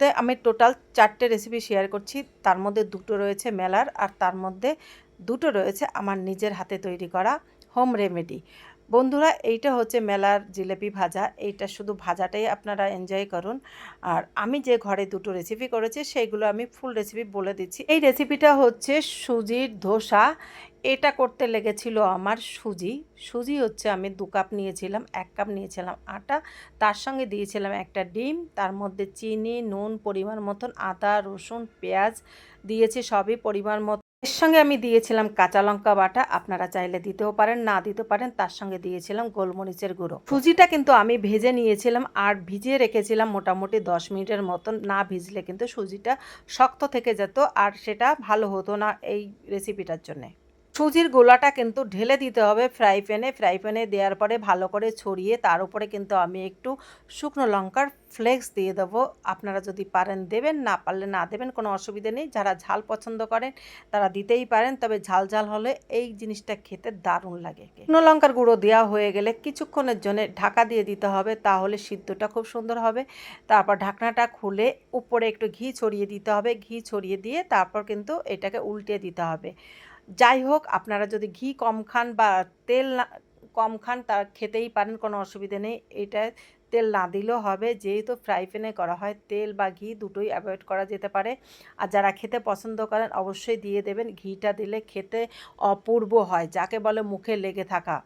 ভিডিওতে আমি টোটাল চারটে রেসিপি শেয়ার করছি। তার মধ্যে দুটো রয়েছে মেলার আর তার মধ্যে দুটো রয়েছে আমার নিজের হাতে তৈরি করা হোম রেমেডি বন্ধুরা, এইটা হচ্ছে মেলার জিলেপি ভাজা। এইটা শুধু ভাজাটাই আপনারা এনজয় করুন। আর আমি যে ঘরে দুটো রেসিপি করেছি, সেইগুলো আমি ফুল রেসিপি বলে দিচ্ছি। এই রেসিপিটা হচ্ছে সুজির ধোসা। এটা করতে লেগেছিল আমার সুজি। সুজি হচ্ছে আমি দু কাপ নিয়েছিলাম, এক কাপ নিয়েছিলাম আটা। তার সঙ্গে দিয়েছিলাম একটা ডিম। তার মধ্যে চিনি, নুন, পরিমাণ মতন আদা, রসুন, পেঁয়াজ দিয়েছি, সবই পরিমাণ মতো এর সঙ্গে আমি দিয়েছিলাম কাঁচা লঙ্কা বাটা। আপনারা চাইলে দিতেও পারেন, না দিতে পারেন, তার সঙ্গে দিয়েছিলাম গোলমরিচের গুঁড়ো। সুজিটা কিন্তু আমি ভেজে নিয়েছিলাম আর ভিজিয়ে রেখেছিলাম মোটামুটি দশ মিনিটের মতন। না ভিজলে কিন্তু সুজিটা শক্ত থেকে যেত আর সেটা ভালো হতো না এই রেসিপিটার জন্যে। সুজির গোলাটা কিন্তু ঢেলে দিতে হবে ফ্রাই প্যানে। ফ্রাই প্যানে দেওয়ার পরে ভালো করে ছড়িয়ে তার উপরে কিন্তু আমি একটু শুকনো লঙ্কার ফ্লেক্স দিয়ে দেবো। আপনারা যদি পারেন দেবেন, না পারলে না দেবেন কোনো অসুবিধা নেই। যারা ঝাল পছন্দ করেন তারা দিতেই পারেন, তবে ঝাল ঝাল হলে এই জিনিসটা খেতে দারুণ লাগে। শুকনো লঙ্কার গুঁড়ো দেওয়া হয়ে গেলে কিছুক্ষণের জন্য ঢাকা দিয়ে দিতে হবে, তাহলে সিদ্ধটা খুব সুন্দর হবে। তারপর ঢাকনাটা খুলে উপরে একটু ঘি ছড়িয়ে দিতে হবে। ঘি ছড়িয়ে দিয়ে তারপর কিন্তু এটাকে উল্টে দিতে হবে। যাই হোক, আপনারা যদি ঘি কম খান বা তেল না- কম খান তার খেতেই পারেন, কোনো অসুবিধে নেই। এটা তেল না দিলেও হবে, যেহেতু ফ্রাই প্যানে করা হয়, তেল বা ঘি দুটোই অ্যাভয়েড করা যেতে পারে। আর যারা খেতে পছন্দ করেন, অবশ্যই দিয়ে দেবেন। ঘিটা দিলে খেতে অপূর্ব হয়, যাকে বলে মুখে লেগে থাকা।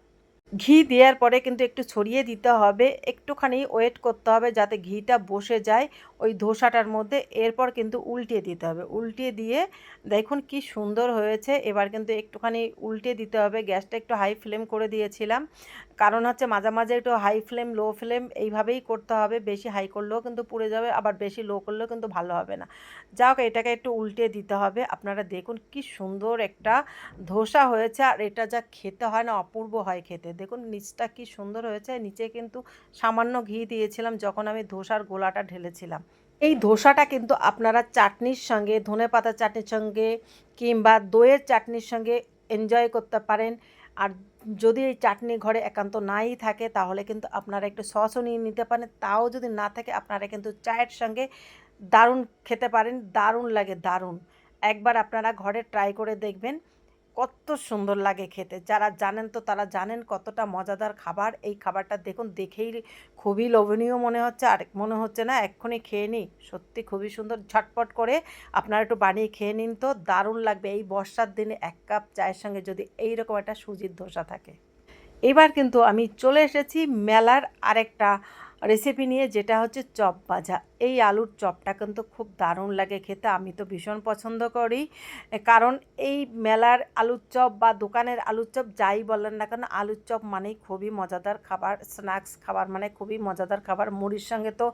ঘি দেওয়ার পরে কিন্তু একটু ছড়িয়ে দিতে হবে। একটুখানি ওয়েট করতে হবে যাতে ঘিটা বসে যায় ওই ধোসাটার মধ্যে। এরপর কিন্তু উল্টিয়ে দিতে হবে। উল্টিয়ে দিয়ে দেখুন কি সুন্দর হয়েছে। এবার কিন্তু একটুখানি উল্টে দিতে হবে। গ্যাসটা একটু হাই ফ্লেম করে দিয়েছিলাম। কারণ হচ্ছে মাঝে মাঝে একটু হাই ফ্লেম লো ফ্লেম এইভাবেই করতে হবে। বেশি হাই করলেও কিন্তু পুড়ে যাবে, আবার বেশি লো করলেও কিন্তু ভালো হবে না। যা হোক, এটাকে একটু উল্টে দিতে হবে। আপনারা দেখুন কি সুন্দর একটা ধোসা হয়েছে, আর এটা যা খেতে হয় না, অপূর্ব হয় খেতে। দেখুন নিচটা কি সুন্দর হয়েছে, নিচে কিন্তু সামান্য ঘি দিয়েছিলাম যখন আমি ধোসার গোলাটা ঢেলেছিলাম। এই ধোসাটা কিন্তু আপনারা চাটনির সঙ্গে ধনে পাতা চাটনির সঙ্গে কিংবা দইয়ের চাটনির সঙ্গে এনজয় করতে পারেন। আর যদি এই চাটনি ঘরে একান্ত নাই থাকে, তাহলে কিন্তু আপনারা একটু সসও নিয়ে নিতে পারেন। তাও যদি না থাকে, আপনারা কিন্তু চায়ের সঙ্গে দারুণ খেতে পারেন, দারুণ লাগে, দারুণ। একবার আপনারা ঘরে ট্রাই করে দেখবেন। কত সুন্দর লাগে খেতে। যারা জানেন তো তারা জানেন কতটা মজাদার খাবার। এই খাবারটা দেখুন, দেখেই খুবই লোভনীয় মনে হচ্ছে। আর মনে হচ্ছে না, এক্ষুনি খেয়ে নিই। সত্যি খুবই সুন্দর। ঝটপট করে আপনারা একটু বানিয়ে খেয়ে নিন তো, দারুণ লাগবে। এই বর্ষার দিনে এক কাপ চায়ের সঙ্গে যদি এইরকম একটা সুজির ধোসা থাকে। এবার কিন্তু আমি চলে এসেছি মেলার আরেকটা রেসিপি নিয়ে যেটা হচ্ছে চপ ভাজা। এই আলুর চপটা কিন্তু খুব দারুণ লাগে খেতে, আমি তো ভীষণ পছন্দ করি। কারণ এই মেলার আলুর চপ বা দোকানের আলুর চপ যাই বলেন না কেন, আলুর চপ মানেই খুবই মজাদার খাবার, স্ন্যাক্স খাবার মানে খুবই মজাদার খাবার। মুড়ির সঙ্গে তো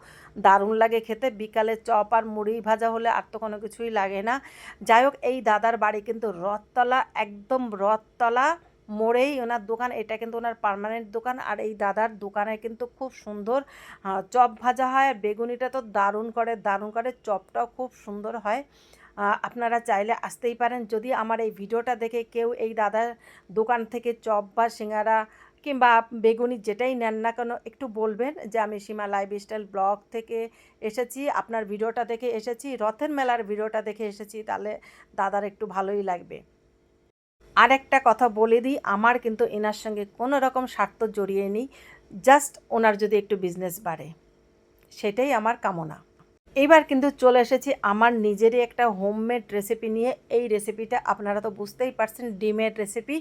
দারুণ লাগে খেতে, বিকালে চপ আর মুড়ি ভাজা হলে আর তো কোনো কিছুই লাগে না। যাই হোক, এই দাদার বাড়ি কিন্তু রথতলা, একদম রথতলা। মোড়েই ওনার দোকান, এটা কিন্তু ওনার পার্মানেন্ট দোকান আর এই দাদার দোকানে কিন্তু খুব সুন্দর চপ ভাজা হয় বেগুনিটা তো দারুণ করে দারুণ করে চপটাও খুব সুন্দর হয়। আপনারা চাইলে আসতেই পারেন, যদি আমার এই ভিডিওটা দেখে কেউ এই দাদার দোকান থেকে চপ বা সিঙ্গারা কিংবা বেগুনি যেটাই নেন না কেন একটু বলবেন যে আমি সীমা লাইফ স্টাইল ব্লগ থেকে এসেছি, আপনার ভিডিওটা দেখে এসেছি, রথের মেলার ভিডিওটা দেখে এসেছি, তাহলে দাদার একটু ভালোই লাগবে। আর একটা কথা বলে দিই, আমার কিন্তু এনার সঙ্গে কোনো রকম স্বার্থ জড়িয়ে নেই জাস্ট ওনার যদি একটু বিজনেস বাড়ে, সেটাই আমার কামনা। এবার কিন্তু চলে এসেছি আমার নিজেরই একটা হোমমেড রেসিপি নিয়ে। এই রেসিপিটা আপনারা তো বুঝতেই পারছেন, ডিমের রেসিপি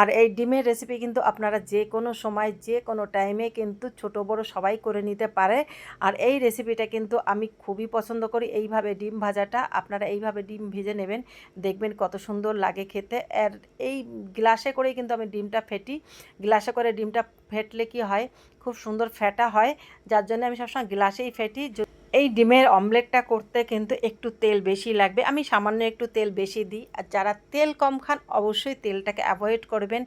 আর এই ডিমের রেসিপি কিন্তু আপনারা যে কোনো সময়, যে কোনো টাইমে কিন্তু ছোট বড় সবাই করে নিতে পারে। আর এই রেসিপিটা কিন্তু আমি খুবই পছন্দ করি। এইভাবে ডিম ভাজাটা, আপনারা এইভাবে ডিম ভেজে নেবেন। দেখবেন কত সুন্দর লাগে খেতে। আর এই গ্লাসে করেই কিন্তু আমি ডিমটা ফেটি। গ্লাসে করে ডিমটা ফেটলে কি হয়? খুব সুন্দর ফেটা হয়। যার জন্য আমি সবসময় গ্লাসেই ফেটি। এই ডিমের অমলেটটা করতে কিন্তু একটু তেল বেশি লাগবে। আমি সামান্য একটু তেল বেশি দিই। আর যারা তেল কম খান, অবশ্যই তেলটাকে অ্যাভয়েড করবেন।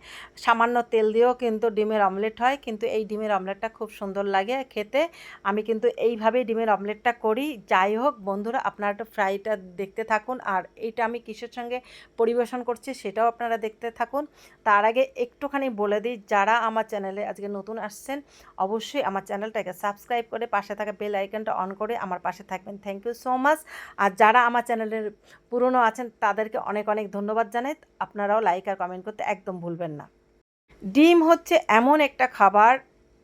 সামান্য তেল দিয়েও কিন্তু ডিমের অমলেট হয়। কিন্তু এই ডিমের অমলেটটা খুব সুন্দর লাগে খেতে। আমি কিন্তু এইভাবেই ডিমের অমলেটটা করি। যাই হোক, বন্ধুরা, আপনারা একটু ফ্রাইটা দেখতে থাকুন। আর এইটা আমি কিসের সঙ্গে পরিবেশন করছি সেটাও আপনারা দেখতে থাকুন। তার আগে একটুখানি বলে দিই, যারা আমার চ্যানেলে আজকে নতুন আসছেন, অবশ্যই আমার চ্যানেলটাকে সাবস্ক্রাইব করে পাশে থাকা বেল আইকনটা অন করে আমার পাশে থাকবেন। থ্যাংক ইউ সো মাচ আর যারা আমার চ্যানেলের পুরনো আছেন, তাদেরকে অনেক অনেক ধন্যবাদ জানাই। আপনারাও লাইক আর কমেন্ট করতে একদম ভুলবেন না। ডিম হচ্ছে এমন একটা খাবার,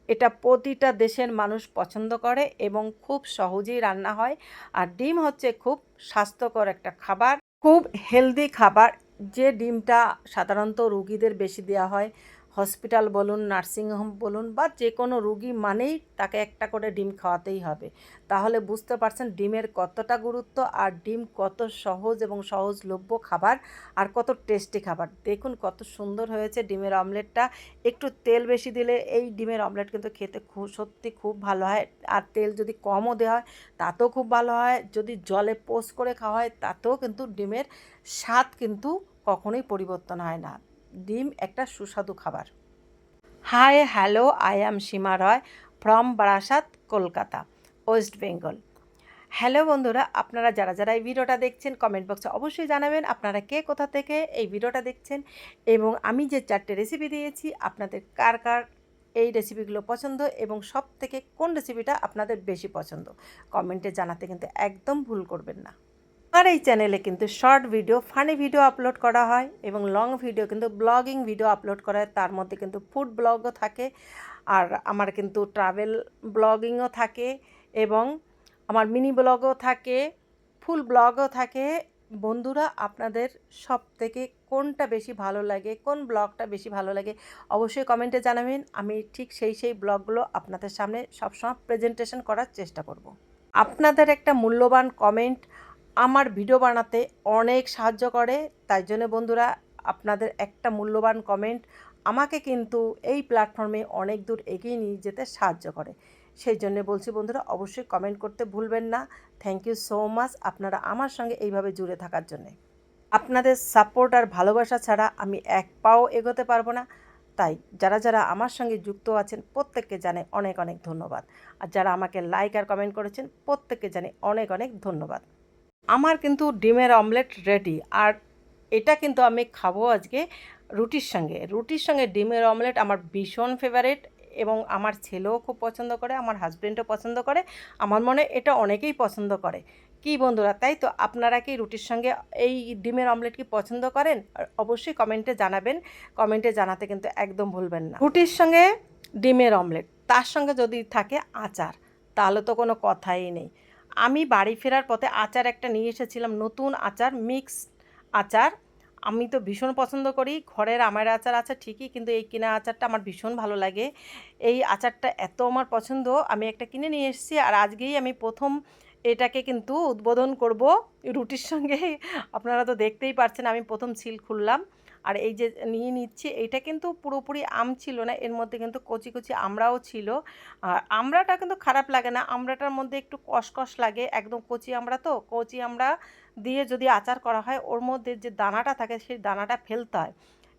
এটা প্রতিটা দেশের মানুষ পছন্দ করে এবং খুব সহজেই রান্না হয়। আর ডিম হচ্ছে খুব স্বাস্থ্যকর একটা খাবার, খুব হেলদি খাবার। যে ডিমটা সাধারণত রুগীদের বেশি দেওয়া হয় হসপিটাল বলুন নার্সিংহোম বলুন বা যে কোনো রুগী মানেই তাকে একটা করে ডিম খাওয়াতেই হবে। তাহলে বুঝতে পারছেন ডিমের কতটা গুরুত্ব আর ডিম কত সহজ এবং সহজলভ্য খাবার আর কত টেস্টি খাবার। দেখুন কত সুন্দর হয়েছে ডিমের অমলেটটা। একটু তেল বেশি দিলে এই ডিমের অমলেট কিন্তু খেতে খুব সত্যি খুব ভালো হয়। আর তেল যদি কমও দেওয়া হয়, তাতেও খুব ভালো হয়। যদি জলে পোস্ট করে খাওয়া হয়, তাতেও কিন্তু ডিমের স্বাদ কিন্তু কখনোই পরিবর্তন হয় না। ডিম, একটা সুস্বাদু খাবার। Hi, hello, I am Seema Roy from Barasat, Kolkata, West Bengal. Hello বন্ধুরা, আপনারা যারা যারা এই ভিডিওটা দেখছেন কমেন্ট বক্সে অবশ্যই জানাবেন আপনারা কে কোথা থেকে এই ভিডিওটা দেখছেন এবং আমি যে চারটে রেসিপি দিয়েছি, আপনাদের কার কার এই রেসিপিগুলো পছন্দ এবং সব থেকে কোন রেসিপিটা আপনাদের বেশি পছন্দ কমেন্টে জানাতে কিন্তু একদম ভুল করবেন না। আমার এই চ্যানেলে কিন্তু short video funny video upload করা হয় এবং লং ভিডিও কিন্তু ব্লগিং ভিডিও আপলোড করা হয়। তার মধ্যে কিন্তু ফুড ব্লগও থাকে আর আমার কিন্তু ট্রাভেল ব্লগিংও থাকে এবং আমার মিনি ব্লগও থাকে ফুল ব্লগও থাকে। বন্ধুরা, আপনাদের সব থেকে কোনটা বেশি ভালো লাগে, কোন ব্লগটা বেশি ভালো লাগে অবশ্যই কমেন্টে জানাবেন। আমি ঠিক সেই সেই ব্লগগুলো আপনাদের সামনে সবসময় প্রেজেন্টেশন করার চেষ্টা করব। আপনাদের একটা মূল্যবান কমেন্ট আমার ভিডিও বানাতে অনেক সাহায্য করে। তাই জন্য বন্ধুরা, আপনাদের একটা মূল্যবান কমেন্ট আমাকে কিন্তু এই প্ল্যাটফর্মে অনেক দূর এগিয়ে নিয়ে যেতে সাহায্য করে। সেই জন্য বলছি বন্ধুরা, অবশ্যই কমেন্ট করতে ভুলবেন না। থ্যাংক ইউ সো মাচ আপনারা আমার সঙ্গে এইভাবে জুড়ে থাকার জন্যে। আপনাদের সাপোর্ট আর ভালোবাসা ছাড়া আমি এক পাও এগোতে পারব না। তাই যারা যারা আমার সঙ্গে যুক্ত আছেন, প্রত্যেককে জানে অনেক অনেক ধন্যবাদ। আর যারা আমাকে লাইক আর কমেন্ট করেছেন, প্রত্যেককে জানে অনেক অনেক ধন্যবাদ। আমার কিন্তু ডিমের অমলেট রেডি আর এটা কিন্তু আমি খাব আজকে রুটির সঙ্গে। রুটির সঙ্গে ডিমের অমলেট আমার ভীষণ ফেভারিট এবং আমার ছেলেও খুব পছন্দ করে, আমার হাজব্যান্ডও পছন্দ করে, আমার মনে এটা অনেকেই পছন্দ করে। কি বন্ধুরা, তাই তো? আপনারা কি রুটির সঙ্গে এই ডিমের অমলেট কি পছন্দ করেন? অবশ্যই কমেন্টে জানাবেন। কমেন্টে জানাতে কিন্তু একদম ভুলবেন না। রুটির সঙ্গে ডিমের অমলেট, তার সঙ্গে যদি থাকে আচার, তাহলে তো কোনো কথাই নেই। আমি বাড়ি ফেরার পথে আচার একটা নিয়ে এসেছিলাম, নতুন আচার মিক্স আচার। আমি তো ভীষণ পছন্দ করি, ঘরের আমার আচার আছে ঠিকই, কিন্তু এই কিনা আচারটা আমার ভীষণ ভালো লাগে। এই আচারটা এত আমার পছন্দ, আমি একটা কিনে নিয়ে এসেছি আর আজকেই আমি প্রথম এটাকে কিন্তু উদ্বোধন করব রুটির সঙ্গে। আপনারা তো দেখতেই পারছেন, আমি প্রথম সিল খুললাম। আর এই যে নিয়ে নিচ্ছি, এইটা কিন্তু পুরোপুরি আম ছিল না, এর মধ্যে কিন্তু কচি কচি আমড়াও ছিল। আর আমড়াটা কিন্তু খারাপ লাগে না, আমড়াটার মধ্যে একটু কষকষ লাগে, একদম কচি আমড়া তো, কচি আমড়া দিয়ে যদি আচার করা হয়, ওর মধ্যে যে দানাটা থাকে, সেই দানাটা ফেলতে হয়।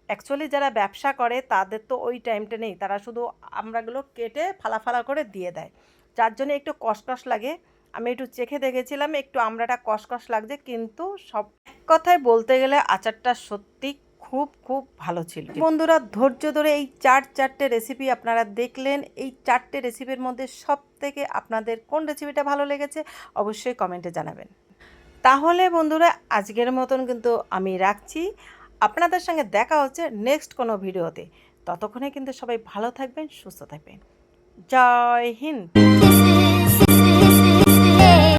অ্যাকচুয়ালি যারা ব্যবসা করে, তাদের তো ওই টাইমটা নেই, তারা শুধু আমড়াগুলো কেটে ফালা ফালা করে দিয়ে দেয়। যার জন্য একটু কষকষ লাগে। আমি একটু চেখে দেখেছিলাম, একটু আমড়াটা কষকষ লাগছে, কিন্তু সব কথায় বলতে গেলে আচারটা সত্যি খুব খুব ভালো ছিল। বন্ধুরা ধৈর্য ধরে এই চার চারটে রেসিপি আপনারা দেখলেন। এই চারটে রেসিপির মধ্যে সব থেকে আপনাদের কোন রেসিপিটা ভালো লেগেছে অবশ্যই কমেন্টে জানাবেন। তাহলে বন্ধুরা আজকের মতন কিন্তু আমি রাখছি। আপনাদের সঙ্গে দেখা হচ্ছে নেক্সট কোনো ভিডিওতে ততক্ষণে কিন্তু সবাই ভালো থাকবেন সুস্থ থাকবেন। জয় হিন্দ!